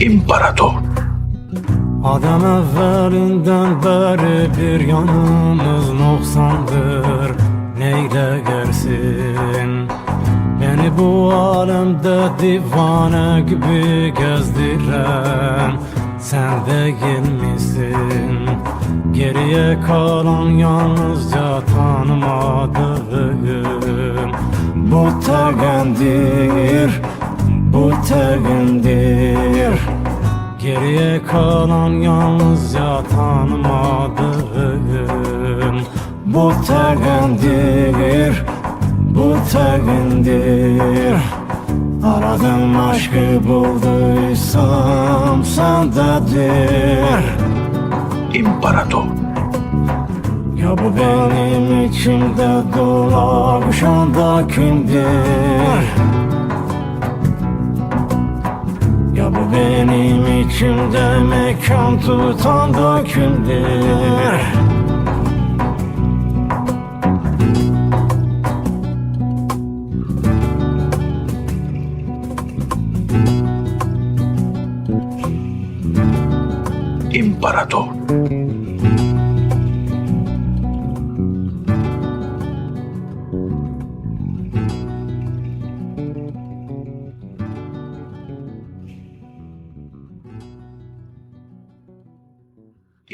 İmparator. Adam evvelinden beri bir yanımız noksandır. Neyle gersin Beni bu alemde divane gibi gezdiren Sen değil misin? Geriye kalan yalnızca tanımadığım Bu tegendir Geriye kalan yalnızca tanımadığım Bu tegendir, bu tegendir Aradım aşkı bulduysam sendedir İmparator. Ya bu benim içimde dolaşan da kimdir? İçimde mekan tutan da kimdir? İmparator.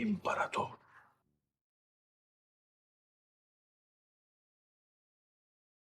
İmparator.